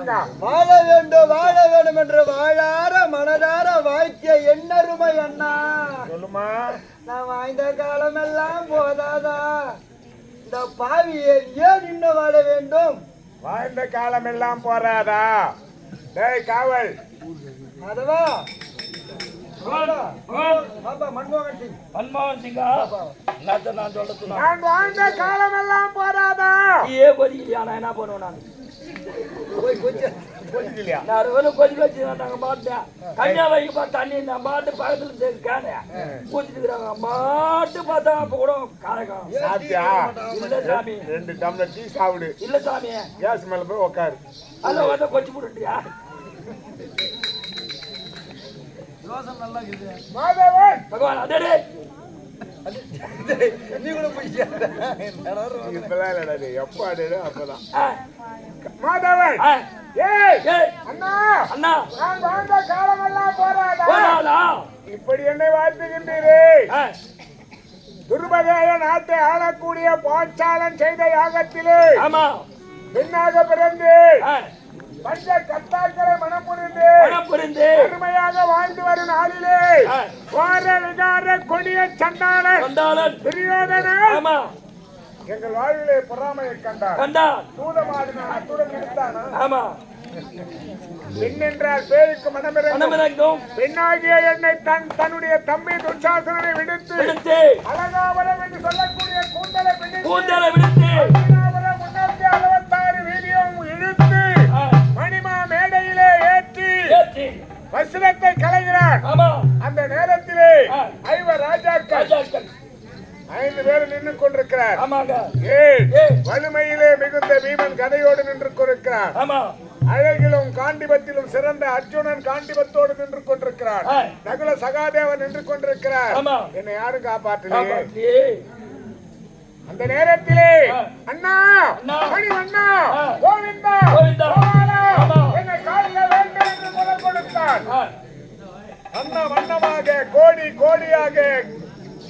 வாழ வேண்டும் வாழ வேண்டும் என்று வாழார மனதார வாழ்க்கைய என்னருமை அண்ணா. சொல்லுமா. நான் வாழ்ந்த காலமெல்லாம் போதாதா? இந்த பாவியை ஏன் இன்னும் வாழ வேண்டும்? வாழ்ந்த காலம் எல்லாம் போறாதா டேய் காவல். அதுவா பாப்பா மன்மோகன் சிங். மன்மோகன் சிங்கா? நான் சொல்ல நான் வாழ்ந்த காலம் எல்லாம் போறாதா நீயே கொதிக்கலையா நான் என்ன பண்ணுவேன் நான்? போய் கொஞ்சம் நான் ஒரு கொதிக்க வச்சு நாங்க மாட்டேன். கன்னியா வைக்க பார்த்து தண்ணி நான் பாட்டு பக்கத்துல கேனே. இருக்கிறாங்க மாட்டு பார்த்தா அப்ப கூட காரகம். சாப்பிட்டியா? இல்ல சாமி. ரெண்டு டம்ளர் டீ சாப்பிடு. இல்ல சாமி. கேஸ் மேல போய் உட்காரு அதுல வந்து போட்டுட்டியா? பகவான் அதே நீ கூட போய் அப்பதான். மாதவன். ஏய் அண்ணா. அண்ணா. நான் வாழ்ந்த காலம் எல்லாம் போறாதா போறாளா இப்படி என்னை வாழ்த்துகின்றீரே. துர்பதேய நாட்டை ஆளக்கூடிய பாஞ்சாலன் செய்த யாகத்திலே ஆமா. பெண்ணாக பிறந்து பஞ்ச கத்தாக்களை மனம் புரிந்து பணம் புரிந்து பெருமையாக வாழ்ந்து வரும் நாளிலே வார விகார கொடிய சண்டாளன். துரியோதனன் ஆமா. எங்கள் வாழ்விலே பொறாமையை கண்டார். கண்டா சூதமாடினான் அத்துடன் நிறுத்தானா ஆமா. பேருக்கு மனமிறங்கும் மனமிறங்கும் பெண்ணாகிய என்னை தன் தன்னுடைய தம்பி துர்சாசனனை விடுத்து அழகாவரம் என்று சொல்லக்கூடிய கூந்தலை கூந்தலை விடுத்து. முன்னூத்தி அறுபத்தாறு இழுத்து மணிமா மேடையிலே ஏற்றி. வஸ்திரத்தை கலைகிறார். அந்த நேரத்திலே. ஐவர் ராஜாக்கள். ஐந்து பேர் நின்று ஏழ். வலிமையிலே மிகுந்த பீமன் கதையோடு நின்று கொண்டிருக்கிறார் அழகிலும் காண்டிபத்திலும் சிறந்த அர்ஜுனன் காண்டிபத்தோடு நின்று கொண்டிருக்கிறார். நகுல சகாதேவன் நின்று கொண்டிருக்கிறார். என்னை யாரும் காப்பாற்றலையே. அந்த நேரத்திலே. அண்ணா. மணி அண்ணா. கோவிந்தா. என்னை காலில வேண்டும் என்று குரல் கொடுத்தான் அண்ண வண்ணமாக கோடி கோடியாக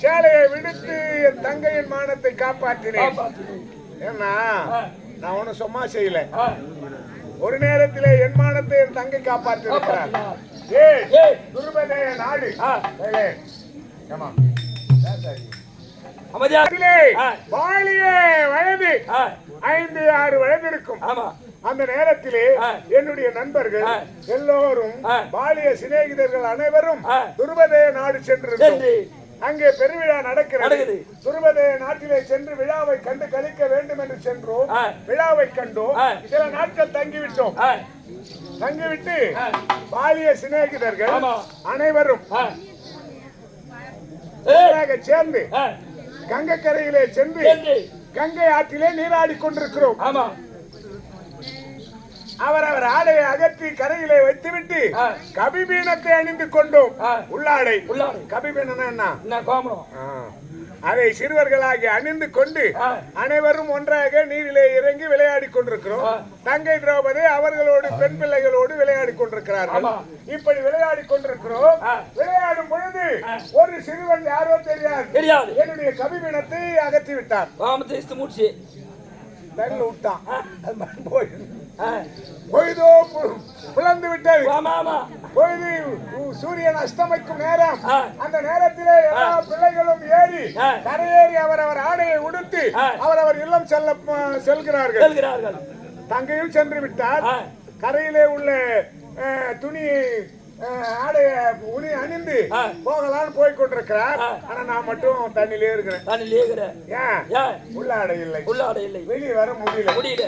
சேலையை விடுத்து என் தங்கையின் மானத்தை காப்பாற்றினேன். ஏன்னா. நான் ஒன்னும் சும்மா செய்யல ஒரு நேரத்திலே என் மானத்தை என் தங்கை காப்பாற்றி இருக்கிறார் காப்பாத்தினார். ஏய் ஏய். துருபதேய நாடு ஆ. வாலியே வயது ஐந்து ஆறு வயது இருக்கும் ஆமா அந்த நேரத்திலே. என்னுடைய நண்பர்கள். எல்லோரும். பாலிய சிநேகிதர்கள் அனைவரும் ஆ. துருபதேய நாடு சென்று அங்கே பெருவிழா நடக்கிறது. துருபதேய நாட்டிலே சென்று விழாவை கண்டு கழிக்க வேண்டும் என்று சென்றோம். விழாவை கண்டோம். சில நாட்கள் தங்கிவிட்டோம். தங்கிவிட்டு பாலிய சிநேகிதர்கள். அனைவரும் சேர்ந்து ஆ, கங்கை கரையிலே சென்று சென்று. கங்கை ஆற்றிலே நீராடி கொண்டிருக்கிறோம். ஆமா அவரவர் ஆடையை அகற்றி கரையிலே வைத்துவிட்டு. கபிபீனத்தை அணிந்து கொண்டோம். உள்ளாடை உள்ளாடை. கபிபீனம்னா என்ன கோமரம். அதை சிறுவர்களாகி அணிந்து கொண்டு. அனைவரும் ஒன்றாக நீரிலே இறங்கி விளையாடி கொண்டிருக்கிறோம். தங்கை திரௌபதி அவர்களோடு பெண் பிள்ளைகளோடு விளையாடி கொண்டிருக்கிறார்கள். இப்படி விளையாடி கொண்டிருக்கிறோம். விளையாடும் பொழுது. ஒரு சிறுவன் யாரோ தெரியாது தெரியாது என்னுடைய கவிபினத்தை அகற்றி விட்டான் வாமத்தை முடிச்சு தண்ணில் விட்டான் அது மண் போயிடுது. ஆ. பொழுதோ பு- புலந்து விட்டது பொழுது சூரியன் அஸ்தமிக்கும் நேரம். அந்த நேரத்திலே எல்லா பிள்ளைகளும் ஏறி. கரையேறி அவரவர் ஆடையை உடுத்தி ஆ. அவரவர் இல்லம் செல்ல செல்கிறார்கள் தங்கையும் சென்று விட்டார். கரையிலே உள்ள துணியை ஆடைய உனி அணிந்து ஆ. போகலான்னு போய் கொண்டிருக்கிறார். ஆனா நான் மட்டும் தண்ணிலே இருக்கிறேன் நான் லேகிற ஏன் உள்ள ஆடை இல்லை உள்ளாட இல்லை வெளியே வர முடியல முடியல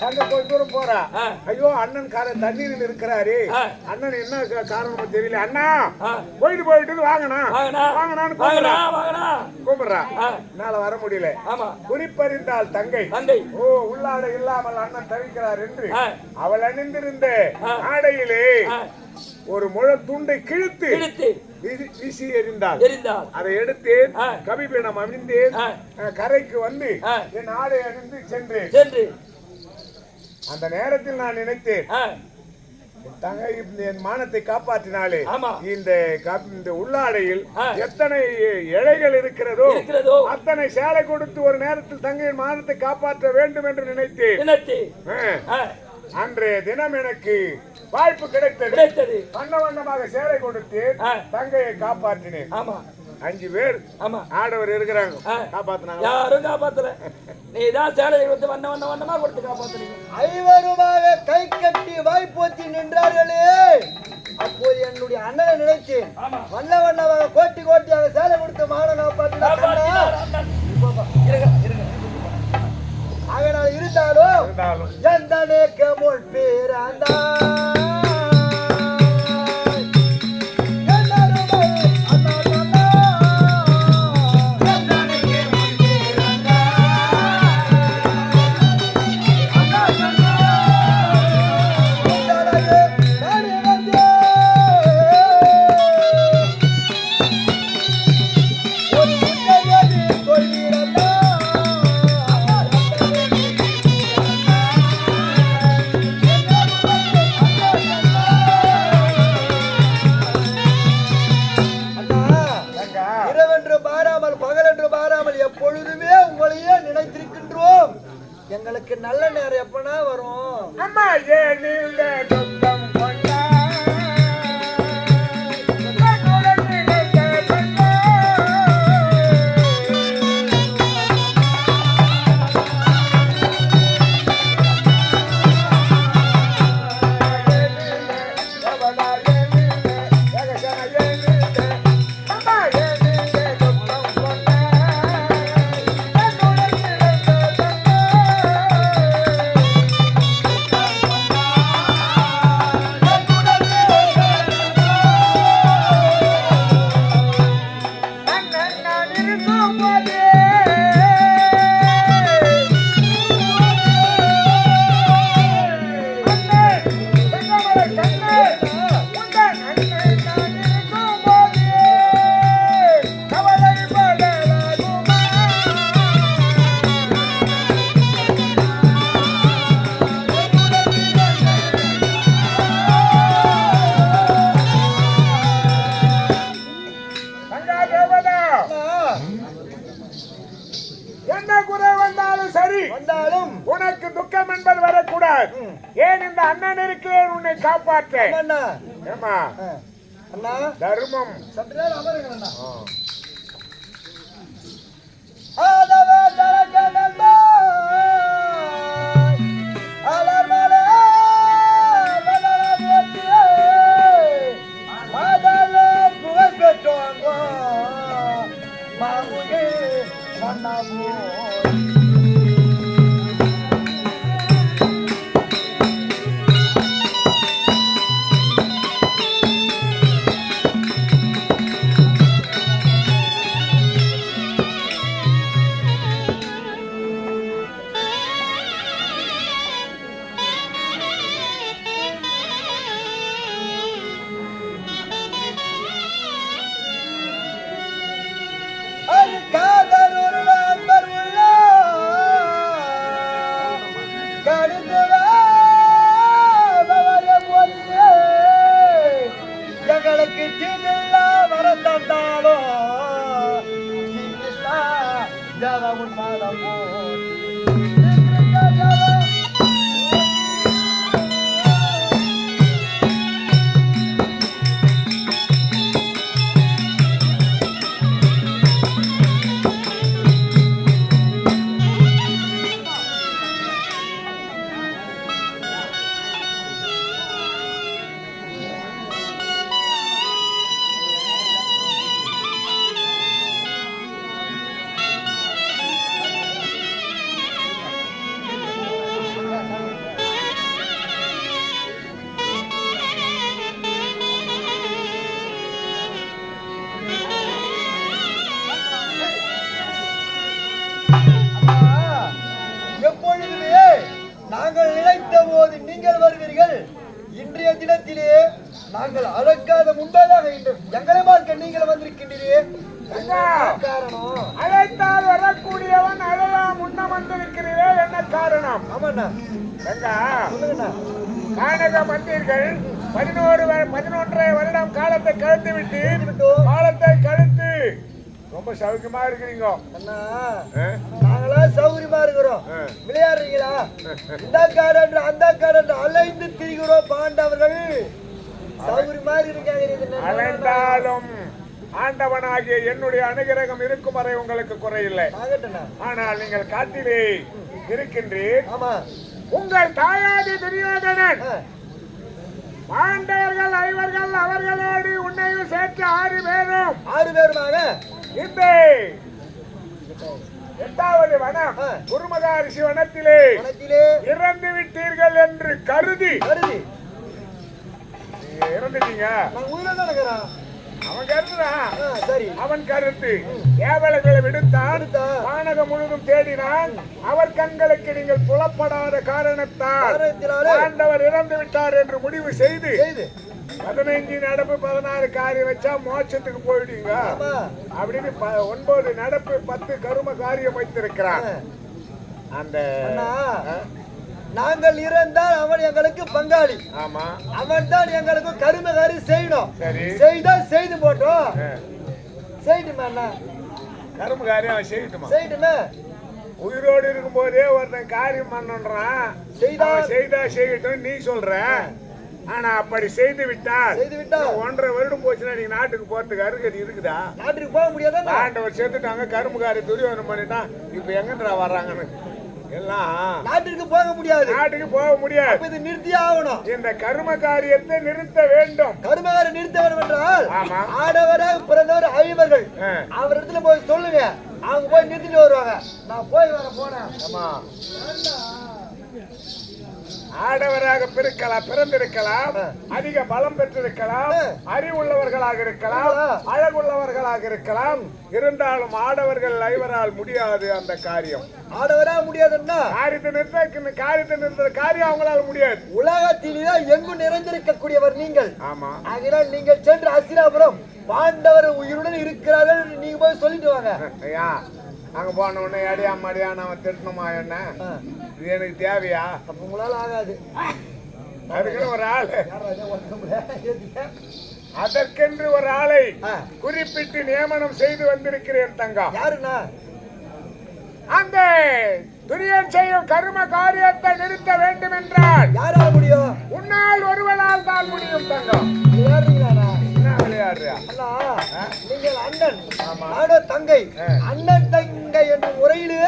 தங்க கொஞ்ச தூரம் போறா. ஐயோ அண்ணன் கார தண்ணீரில் இருக்கிறாரு. அண்ணன் என்ன காரணமோ தெரியல அண்ணா. போயிட்டு போயிட்டு வாங்கண்ணா வாங்கண்ணா வாங்கண்ணான்னு வாங்கண்ணா கூப்பிடுறா. என்னால வர முடியல ஆமா குறிப்பறிந்தாள் தங்கை ஓ உள்ளாடை இல்லாமல் அண்ணன் தவிக்கிறார் என்று. அவள் அணிந்திருந்த. ஆடையிலே. ஒரு முழ துண்டை கிழித்து வீசி- எறிந்தாள் அதை எடுத்தேன் ஆ. கவிபீடம். அஹ், கரைக்கு வந்து. என் ஆடை அணிந்து சென்றேன் சென்று அந்த நேரத்தில் நான் நினைத்தேன் என் மானத்தை காப்பாற்றினாலே. இந்த இந்த உள்ளாடையில். எத்தனை இழைகள் இருக்கிறதோ அத்தனை சேலை கொடுத்து ஒரு நேரத்தில் தங்கையின் மானத்தை காப்பாற்ற வேண்டும் என்று நினைத்தேன். அன்றைய தினம் எனக்கு வாய்ப்பு கிடைத்தது. வண்ண வண்ணமாக சேலை கொடுத்து. தங்கையை காப்பாற்றினேன். ஆமா. அஞ்சு பேர் ஆமா. ஆடவர் இருக்கிறாங்க. காப்பாத்தினாங்க யாரும் காப்பாத்தல. நீ தான் சேலை வந்து வண்ண வண்ண வண்ணமா கொடுத்து காப்பாத்துறீங்க. ஐவருமாக கை கட்டி வாய்ப்போத்தி நின்றார்களே. அப்போது என்னுடைய அண்ணனை ஆமா. வண்ண வண்ணமாக கோட்டி கோட்டியாக சேலை கொடுத்து. இருங்க இருங்க ஆகையினால் இருந்தாலும் இருந்தாலும். எந்தனேக்க முள் ஆ. அண்ணா. தர்மம். சற்று நேரம் அமருங்க அண்ணா மந்திர்கள் பதினோரு பதினொன்றரை வருடம் காலத்தை கழித்து விட்டு. காலத்தை கழித்து ரொம்ப சௌக்கியமா இருக்கிறீங்க? நாங்களா சௌகரியமா இருக்கிறோம். விளையாடுறீங்களா இந்த காரன்று அந்த காரன்று அலைந்து திரிகிறோம் பாண்டவர்கள் சௌகரியமா இருக்காங்க? அலைந்தாலும் ஆண்டவனாகிய என்னுடைய அனுகிரகம் இருக்கும் வரை உங்களுக்கு குறையில்லை ஆனால் நீங்கள் காட்டிலே இருக்கின்றீர் ஆமா உங்கள் தாயாதி துரியோதனன். பாண்டவர்கள் ஐவர்கள் அவர்களோடு உன்னையும் சேர்த்து ஆறு பேரும். ஆறு பேருமாக இந்த எட்டாவது வனம். ஆ. குருமகாரிஷி வனத்திலே. இறந்து விட்டீர்கள் என்று கருதி. நீங்க இறந்துட்டீங்க. நாங்க உயிரோட அவன் கருதுறான் சரி. அவன் கருத்து. ஏவலர்களை விடுத்தான். வானகம் முழுதும் தேடினான். அவர் கண்களுக்கு நீங்கள் புலப்படாத காரணத்தால் ஆண்டவர் இறந்து விட்டார் என்று முடிவு செய்து பதினைஞ்சு நடப்பு பதினாறு காரியம் வச்சா மோட்சத்துக்கு போயிடுவீங்க. ஆமா. அப்படின்னு ஒன்பது நடப்பு பத்து கரும காரியம் வைத்திருக்கிறான். அந்த? நாங்கள் இருந்தால் அவன் எங்களுக்கு பங்காளி. அவன் தான் எங்களுக்கு கருமகாரி செய்யணும். சரி. செய்தா போட்டோம். செய்யட்டுமே அண்ணா? கரும காரியம் அவன் செய்யட்டுமா? செய்யட்டுமே? உயிரோடு இருக்கும்போதே ஒருத்தன் காரியம் பண்ணன்றான். செய்தா செய்தா செய்யட்டும் நீ சொல்ற. ஆனா அப்படி செய்து விட்டால் செய்து விட்டா இன்னும் ஒன்றரை வருடம் போச்சுன்னா நீங்க நாட்டுக்கு போறதுக்கு அருகதி இருக்குதா? நாட்டுக்கு போக முடியாதா ஆண்டவர் சேர்த்துட்டாங்க கரும்புகாரி துரியோதனம் பண்ணிட்டான். இப்ப எங்கன்றா வர்றாங்கன்னு? எல்லாம் நாட்டிற்கு போக முடியாது. நாட்டுக்கு போக முடியாது. இது நிறுத்தியே ஆகணும். இந்த கர்ம காரியத்தை நிறுத்த வேண்டும். கருமகாரி நிறுத்த வேண்டும் என்றால் ஆமா. ஆடவராக பிறந்தவர் ஐவர்கள் ஆ. அவர் இடத்துல போய் சொல்லுங்க. அவங்க போய் நிறுத்திட்டு வருவாங்க. நான் போய் வர போனேன் ஆமா. ஆடவராக பிறக்கலாம் பிறந்திருக்கலாம். அதிக பலம் பெற்றிருக்கலாம். அறிவுள்ளவர்களாக இருக்கலாம். அழகுள்ளவர்களாக இருக்கலாம் இருந்தாலும் ஆடவர்கள் ஐவரால் முடியாது அந்த காரியம் ஆடவரா முடியாதுன்னா காரியத்தை நிறுத்த காரியத்தை நிறுத்த காரியம் அவங்களால முடியாது உலகத்திலேயே எங்கும் நிறைந்திருக்கக்கூடியவர் நீங்கள் ஆமா ஆகையால் நீங்கள் சென்று அசிராபுரம் பாண்டவர் உயிருடன் இருக்கிறார்கள் நீங்க போய் சொல்லிட்டு வாங்க ஐயா அங்க போன உடனே அடியா மடியா நாம திட்டணுமா என்ன. இது எனக்கு தேவையா? அப்ப உங்களால ஆகாது. அதுக்குன்னு ஒரு ஆள்? அதற்கென்று ஒரு ஆளை. குறிப்பிட்டு நியமனம் செய்து வந்திருக்கிறேன் தங்கம். யாருண்ணா? அந்த துரியன் செய்யும் கரும காரியத்தை நிறுத்த வேண்டும் என்றால் யாரால முடியும்? உன்னால் ஒருவனால் தான் முடியும் தங்கம். நீங்கள் அண்ணன். தங்கை. அண்ணன் தங்கை என்ற முறையிலே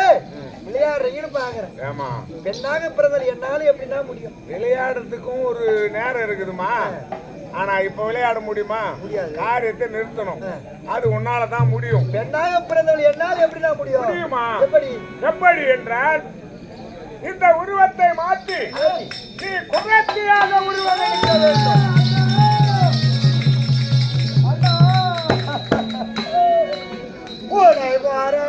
விளையாடுறீங்கன்னு பாக்குறேன். ஏமா பெண்ணாக பிறந்தல் என்னால எப்படின்னா முடியும். விளையாடுறதுக்கும் ஒரு நேரம் இருக்குதுமா ஆனா இப்ப விளையாட முடியுமா? முடியாது. காரியத்தை நிறுத்தணும். அது உன்னால தான் முடியும். பெண்ணாக பிறந்தவள் என்னால் எப்படின்னா முடியும்? முடியுமா? எப்படி? எப்படி என்றால் இந்த உருவத்தை மாற்றி நீ குரத்தியாக உருவம் எடுக்க வேண்டும். உனை வாரா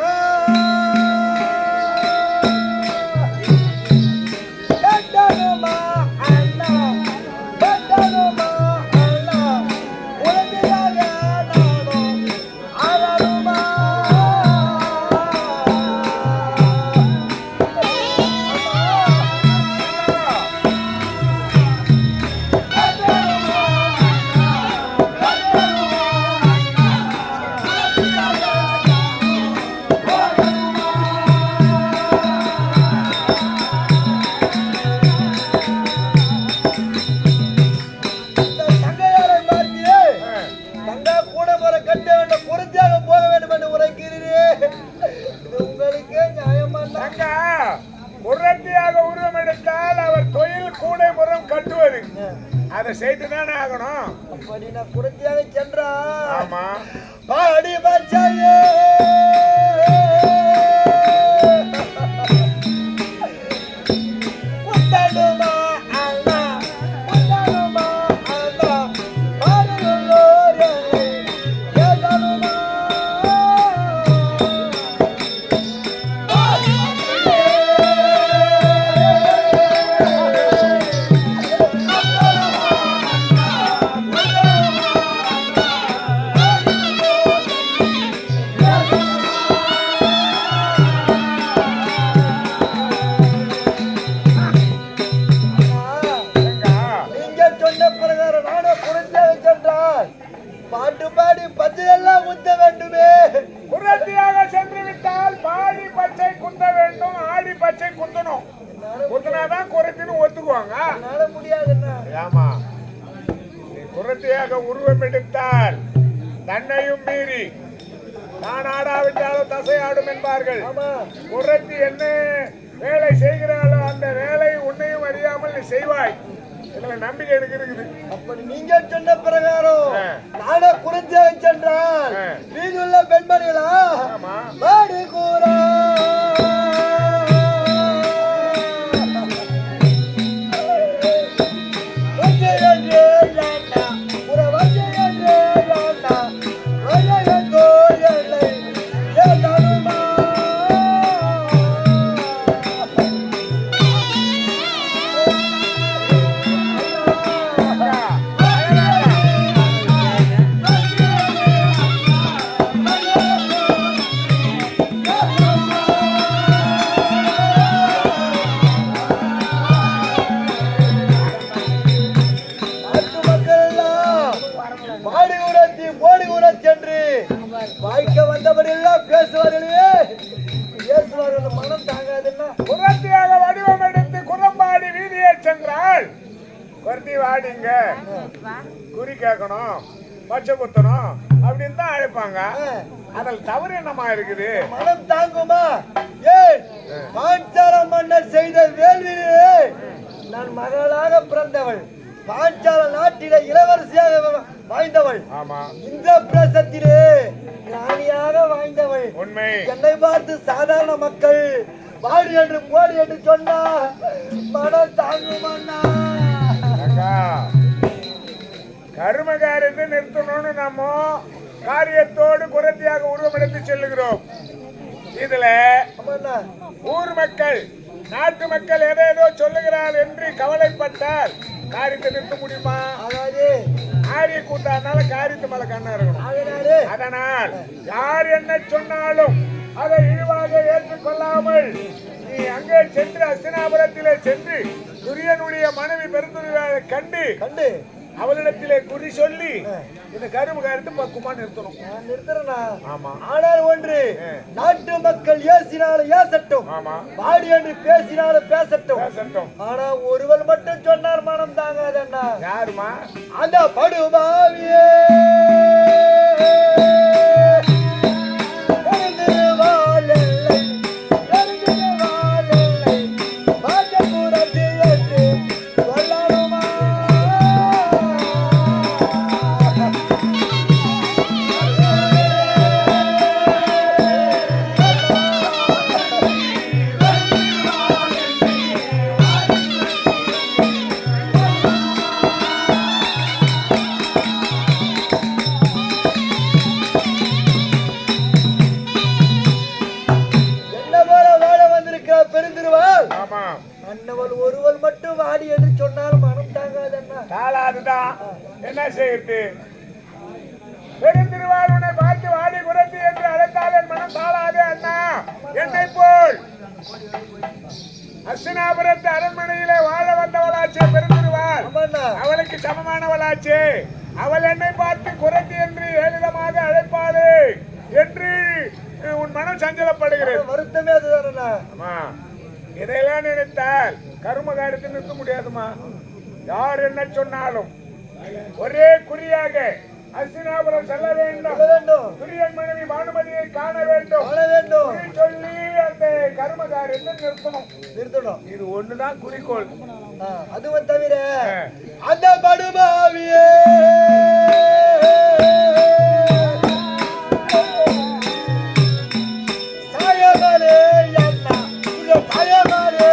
தாங்குமா? ஏன் பாஞ்சால மன்னர் செய்த வேள்வியிலே நான் மகளாக பிறந்தவள். பாஞ்சால நாட்டிலே இளவரசியாக வ- வாழ்ந்தவள். ஆமா. இந்த பிரசத்திலே ராணியாக வாழ்ந்தவள். உண்மை. என்னை பார்த்து சாதாரண மக்கள் பாடி என்று போடி என்று சொன்னா மனம் தாங்குமண்ணா அக்கா கருமகாரியத்தை நிறுத்தணும்னு நம்ம காரியத்தோடு குரத்தியாக உருவம் எடுத்து செல்லுகிறோம். இதுல ஊர் மக்கள் நாட்டு மக்கள் ஏதேதோ சொல்லுகிறார் என்று கவலைப்பட்டால் காரியத்தை நிறுத்த முடியுமா? அதாவது ஆரிய கூட்டானால காரியத்து மேல கண்ணா இருக்கணும். அதனாலே அதனால் யார் என்ன சொன்னாலும் அதை இழிவாக ஏற்றுக்கொள்ளாமல் நீ அங்கே சென்று அஸ்தினாபுரத்திலே சென்று துரியனுடைய மனைவி பெருந்துரையை கண்டு கண்டு. அவளிடத்திலே குறி சொல்லி இந்த கரும்பு காரியத்தை பக்குமா நிறுத்தணும். நிறுத்துறேனா ஆமா. ஆனால் ஒன்று நாட்டு மக்கள் ஏசினாலும் ஏசட்டும். ஆமா. பாடி என்று பேசினாலும் பேசட்டும். பேசட்டும். ஆனா ஒருவர் மட்டும் சொன்னார் மனம் தாங்காதண்ணா. யாருமா அந்த படுபாவியே. மட்டும் வாடி என்று சொன்னால் மனம் தாங்காதண்ணா தாளாதுதான் என்ன செய்யுது பெருந்திருவாள் உன்னை பார்த்து வாடி குரத்தி என்று அழைத்தால் என் மனம் தாளாது அண்ணா. என்னை போல். அஸ்தினாபுரத்து அரண்மனையிலே வாழ வந்தவளாச்சே பெருந்திருவாள். ஆமாண்ணா. அவளுக்கு சமமானவளாச்சே. அவள் என்னை பார்த்து குரத்தி என்று ஏளிதமாக அழைப்பாளே என்று உன் மனம் சஞ்சலப்படுகிறது. வருத்தமே அதுதானண்ணா. அம்மா இதையெல்லாம் நினைத்தால் கரும காரியத்தை நிறுத்த முடியாதுமா? யார் என்ன சொன்னாலும் ஒரே குறியாக அஸ்தினாபுரம் செல்ல வேண்டும். துரியன் மனைவி பானுமதியை காண வேண்டும். சொல்லி அந்த கர்ம காரியத்தை நிறுத்தணும். நிறுத்தணும். இது ஒண்ணுதான் குறிக்கோள். அதுவும் தவிர. அந்த படுபாவியே. சாயமலே இது சாயமலே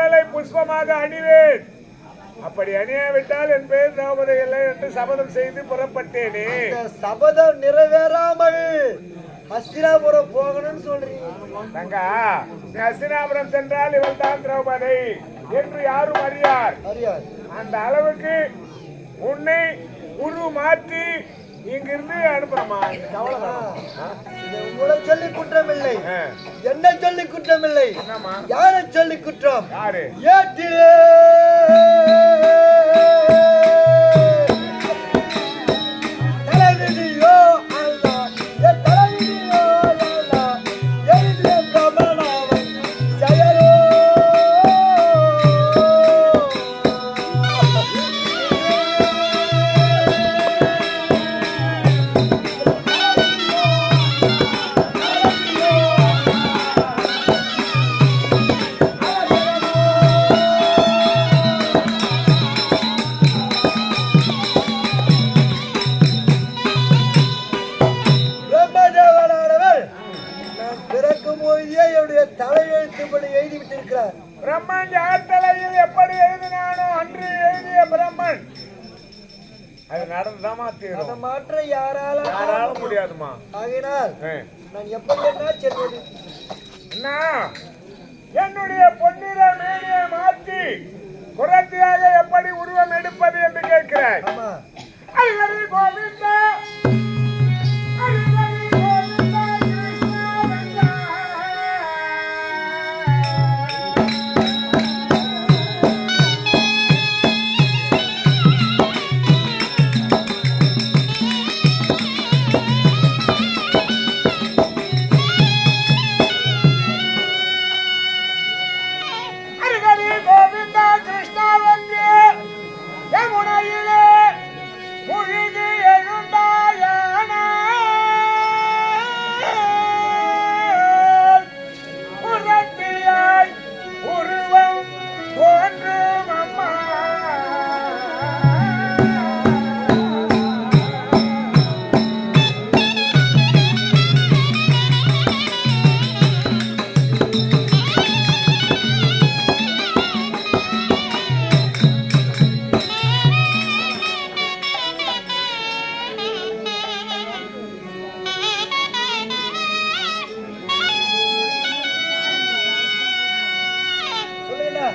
குடலை புஷ்பமாக அணிவேன். அப்படி அணியாவிட்டால் என் பெயர் திரௌபதி இல்லை என்று சபதம் செய்து புறப்பட்டேனே. சபதம் நிறைவேறாமல் ஹஸ்தினாபுரம் போகணும்னு சொல்றீங்க. தங்கா நீ அஸ்தினாபுரம் சென்றால் இவள் தான் திரௌபதி என்று யாரும் அறியார். அந்த அளவுக்கு உன்னை உரு மாற்றி அனுப்புறமா வேணாம். ஆ? இது உங்களை சொல்லி குற்றமில்லை. என்ன சொல்லி குற்றமில்லை யாரை சொல்லி குற்றம் யாரு ஏற்றிலே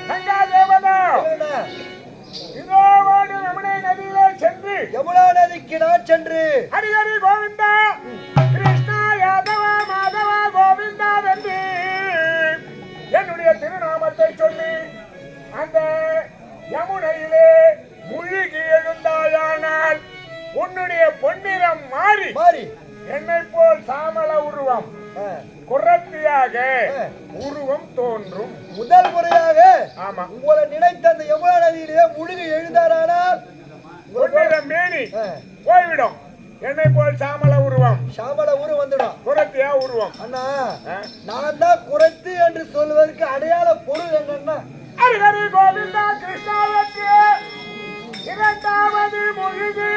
கங்கா தேவதா சொல்லுங்கண்ணா இதோ ஓடு யமுனை நதியிலே சென்று. யமுனா நதிக்கு நான் சென்று. ஹரி ஹரி கோவிந்தா கிருஷ்ணா யாதவ மாதவ கோவிந்தா வென்று என்னுடைய திருநாமத்தை சொல்லி அந்த யமுனையிலே முழுகி எழுந்தாயானால் உன்னுடைய பொன்னிறம் மாறி மாறி. என்னை போல் சாமள உருவம். குரத்தியாக. உருவம் தோன்றும். முதல் முறையாக ஆமா. உங்களை நினைத்த அந்த யமுனா நதியிலே முழுகி எழுந்தாரானால்? மேனி. போய்விடும். என்னை போல் சாமள உருவம். சாமல ஊரு வந்துடும். குரத்தியா உருவம். அண்ணா? நான் தான் குறைத்து என்று சொல்வதற்கு அடையாள பொருள் என்னன்னா? ஹரி கோவிந்தா கிருஷ்ணாவுக்கு இரண்டாவது முழுகி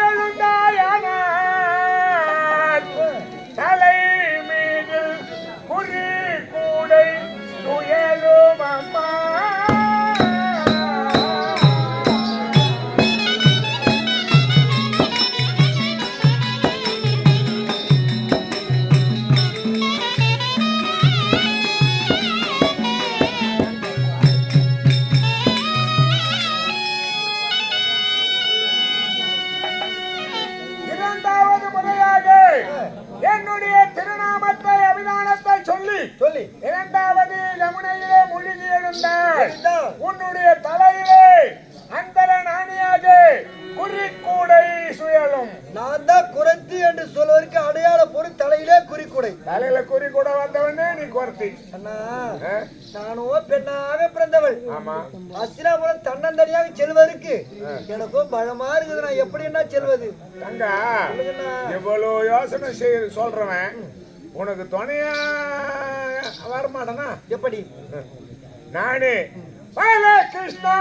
எழுந்தாயானால் தலை செல்வது தங்கா யோசனை செய்ய சொல்றவன். உனக்கு துணையா வரமாட்டனா? எப்படி? நானே. பாலகிருஷ்ணா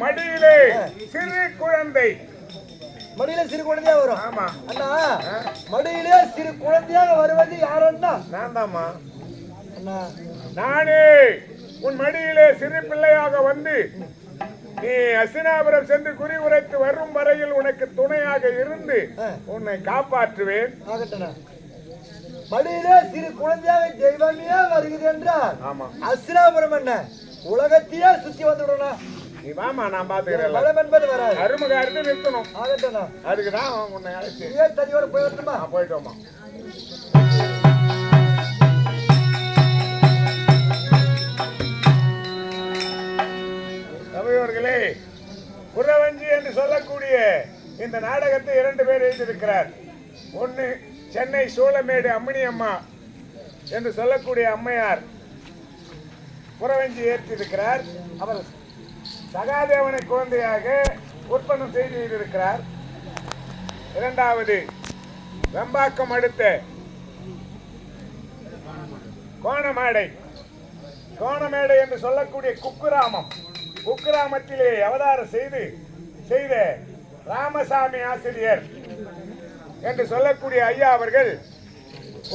மடியிலே சிறு குழந்தை. மடியில சிறு குழந்தையா வரும்? ஆமா. அண்ணா மடியிலே சிறு குழந்தையாக வருவது யாருன்னா? நான் தாம்மா. அண்ணா. நானே. உன் மடியிலே சிறு பிள்ளையாக வந்து நீ அசினாபுரம் சென்று குறி உரைத்து வரும் வரையில் உனக்கு துணையாக இருந்து உன்னை காப்பாற்றுவேன். மடியிலே சிறு குழந்தையாக தெய்வமே வருகிறது என்றால் ஆமா. அஸ்ராபுரம் என்ன உலகத்தையே சுத்தி வந்துடணும் நீ வாமா நான் பாத்துக்கிறேன் பலம் என்பது வராது அருமகாரத்து நிறுத்தணும். ஆகட்டண்ணா அதுக்கு தான் உன்னை அழைச்சு தனியோட போய் வரட்டுமா போயிட்டோமா சபையோர்களே குறவஞ்சி என்று சொல்லக்கூடிய இந்த நாடகத்தை இரண்டு பேர் எழுதியிருக்கிறார். ஒன்று சென்னை சூளமேடு அம்மினி அம்மா என்று சொல்லக்கூடிய அம்மையார் குறவஞ்சி ஏற்றிருக்கிறார். அவர் சகாதேவனை குழந்தையாக உற்பத்தம் செய்து இருக்கிறார் இரண்டாவது வெம்பாக்கம் அடுத்த கோணமேடை. கோணமேடை என்று சொல்லக்கூடிய குக்கிராமம். குக்கிராமத்திலே அவதாரம் செய்து செய்த ராமசாமி ஆசிரியர் என்று சொல்லக்கூடிய ஐயா அவர்கள்